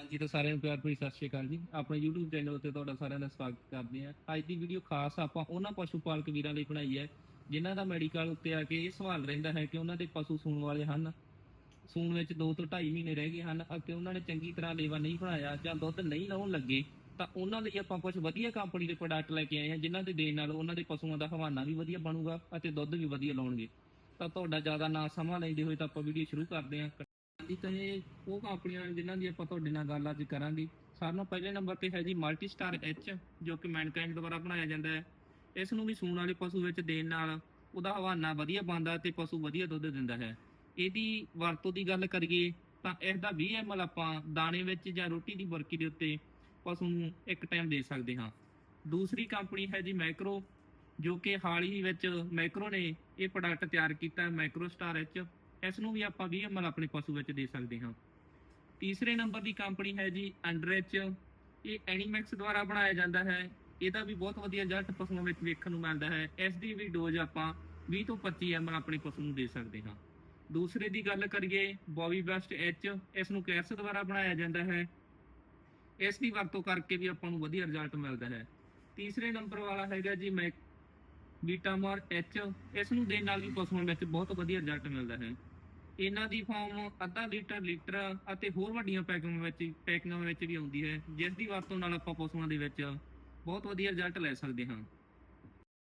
ਹਾਂਜੀ ਤਾਂ ਸਾਰਿਆਂ ਨੂੰ ਪਿਆਰ ਭਰੀ ਸਤਿ ਸ਼੍ਰੀ ਅਕਾਲ ਜੀ। ਆਪਣੇ YouTube ਚੈਨਲ ਉੱਤੇ ਤੁਹਾਡਾ ਸਾਰਿਆਂ ਦਾ ਸਵਾਗਤ ਕਰਦੇ ਹਾਂ। ਅੱਜ ਦੀ ਵੀਡੀਓ ਖਾਸ ਆਪਾਂ ਉਹਨਾਂ ਪਸ਼ੂ ਪਾਲਕ ਵੀਰਾਂ ਲਈ ਬਣਾਈ ਹੈ, ਜਿਨ੍ਹਾਂ ਦਾ ਮੈਡੀਕਲ ਉੱਤੇ ਆ ਕੇ ਇਹ ਸਵਾਲ ਰਹਿੰਦਾ ਹੈ ਕਿ ਉਹਨਾਂ ਦੇ ਪਸ਼ੂ ਸੂਣ ਵਾਲੇ ਹਨ। ਸੂਣ ਵਿੱਚ 2 ਤੋਂ 2.5 ਮਹੀਨੇ ਰਹਿ ਗਏ ਹਨ ਅਤੇ ਉਹਨਾਂ ਨੇ ਚੰਗੀ ਤਰ੍ਹਾਂ ਲੇਵਾ ਨਹੀਂ ਬਣਾਇਆ ਜਾਂ ਦੁੱਧ ਨਹੀਂ ਲਾਉਣ ਲੱਗੇ, ਤਾਂ ਉਹਨਾਂ ਲਈ ਆਪਾਂ ਕੁਝ ਵਧੀਆ ਕੰਪਨੀ ਦੇ ਪ੍ਰੋਡਕਟ ਲੈ ਕੇ ਆਏ ਹਾਂ, ਜਿਨ੍ਹਾਂ ਦੇ ਦੇਣ ਨਾਲ ਉਹਨਾਂ ਦੇ ਪਸ਼ੂਆਂ ਦਾ ਹਵਾਨਾ ਵੀ ਵਧੀਆ ਬਣੂਗਾ ਅਤੇ ਦੁੱਧ ਵੀ ਵਧੀਆ ਲਾਉਣਗੇ। ਤਾਂ ਤੁਹਾਡਾ ਜ਼ਿਆਦਾ ਨਾ ਸਮਾਂ ਲੈਂਦੇ ਹੋਏ ਤਾਂ ਆਪਾਂ ਵੀਡੀਓ ਸ਼ੁਰੂ ਕਰਦੇ ਹਾਂ। ਹਾਂਜੀ ਤਾਂ ਇਹ, ਉਹ ਕੰਪਨੀਆਂ ਨੇ ਜਿਨ੍ਹਾਂ ਦੀ ਆਪਾਂ ਤੁਹਾਡੇ ਨਾਲ ਗੱਲ ਅੱਜ ਕਰਾਂਗੇ। ਸਾਰਿਆਂ ਨਾਲੋਂ ਪਹਿਲੇ ਨੰਬਰ ਤੇ ਹੈ ਜੀ ਮਲਟੀ ਸਟਾਰ ਐਚ ਜੋ ਕਿ ਮੈਨਕਾਈਂਡ ਦੁਆਰਾ ਬਣਾਇਆ ਜਾਂਦਾ ਹੈ। ਇਸ ਨੂੰ ਵੀ ਸੂਣ ਵਾਲੇ ਪਸ਼ੂ ਵਿੱਚ ਦੇਣ ਨਾਲ ਉਹਦਾ ਹਵਾਨਾ ਵਧੀਆ ਬਣਦਾ ਤੇ ਪਸ਼ੂ ਵਧੀਆ ਦੁੱਧ ਦਿੰਦਾ ਹੈ। ਇਹਦੀ ਵਰਤੋਂ ਦੀ ਗੱਲ ਕਰੀਏ ਤਾਂ ਇਸ ਦਾ 20 ml ਆਪਾਂ ਦਾਣੇ ਵਿੱਚ ਜਾਂ ਰੋਟੀ ਦੀ ਬੁਰਕੀ ਦੇ ਉੱਤੇ ਪਸ਼ੂ ਨੂੰ ਇੱਕ ਟਾਈਮ ਦੇ ਸਕਦੇ ਹਾਂ। ਦੂਸਰੀ ਕੰਪਨੀ ਹੈ ਜੀ ਮੈਕਰੋ ਜੋ ਕਿ ਹਾਲ ਹੀ ਵਿੱਚ ਮੈਕਰੋ ਨੇ ਇਹ ਪ੍ਰੋਡਕਟ ਤਿਆਰ ਕੀਤਾ ਹੈ ਮੈਕਰੋ ਸਟਾਰ ਐਚ ਇਸ ਨੂੰ ਵੀ ਆਪਾਂ 20 ml ਆਪਣੇ ਪਸ਼ੂ ਵਿੱਚ ਦੇ ਸਕਦੇ ਹਾਂ। ਤੀਸਰੇ ਨੰਬਰ ਦੀ ਕੰਪਨੀ ਹੈ ਜੀ ਅੰਡਰ ਐਚ। ਇਹ ਐਨੀਮੈਕਸ ਦੁਆਰਾ ਬਣਾਇਆ ਜਾਂਦਾ ਹੈ। ਇਹਦਾ ਵੀ ਬਹੁਤ ਵਧੀਆ ਰਿਜ਼ਲਟ ਪਸ਼ੂਆਂ ਵਿੱਚ ਵੇਖਣ ਨੂੰ ਮਿਲਦਾ ਹੈ। ਇਸ ਦੀ ਵੀ ਡੋਜ਼ ਆਪਾਂ 20 ਤੋਂ 25 ml ਆਪਣੇ ਪਸ਼ੂ ਨੂੰ ਦੇ ਸਕਦੇ ਹਾਂ। ਦੂਸਰੇ ਦੀ ਗੱਲ ਕਰੀਏ ਬੋਬੀ ਬੈਸਟ ਐਚ ਇਸ ਨੂੰ ਕੈਰਸ ਦੁਆਰਾ ਬਣਾਇਆ ਜਾਂਦਾ ਹੈ। ਇਸ ਦੀ ਵਰਤੋਂ ਕਰਕੇ ਵੀ ਆਪਾਂ ਨੂੰ ਵਧੀਆ ਰਿਜ਼ਲਟ ਮਿਲਦਾ ਹੈ। ਤੀਸਰੇ ਨੰਬਰ ਵਾਲਾ ਹੈਗਾ ਜੀ ਮੈਕ ਬੀਟਾਮੋਰ ਟੈਚ ਇਸ ਨੂੰ ਦੇਣ ਨਾਲ ਵੀ ਪਸ਼ੂਆਂ ਵਿੱਚ ਬਹੁਤ ਵਧੀਆ ਰਿਜ਼ਲਟ ਮਿਲਦਾ ਹੈ। ਇਹਨਾਂ ਦੀ ਫਾਰਮ ਅੱਧਾ ਲੀਟਰ ਲੀਟਰ ਅਤੇ ਹੋਰ ਵੱਡੀਆਂ ਪੈਕਿੰਗਾਂ ਵਿੱਚ ਪੈਕਿੰਗਾਂ ਵਿੱਚ ਵੀ ਆਉਂਦੀ ਹੈ, ਜਿਸ ਦੀ ਵਰਤੋਂ ਨਾਲ ਆਪਾਂ ਪਸ਼ੂਆਂ ਦੇ ਵਿੱਚ ਬਹੁਤ ਵਧੀਆ ਰਿਜ਼ਲਟ ਲੈ ਸਕਦੇ ਹਾਂ।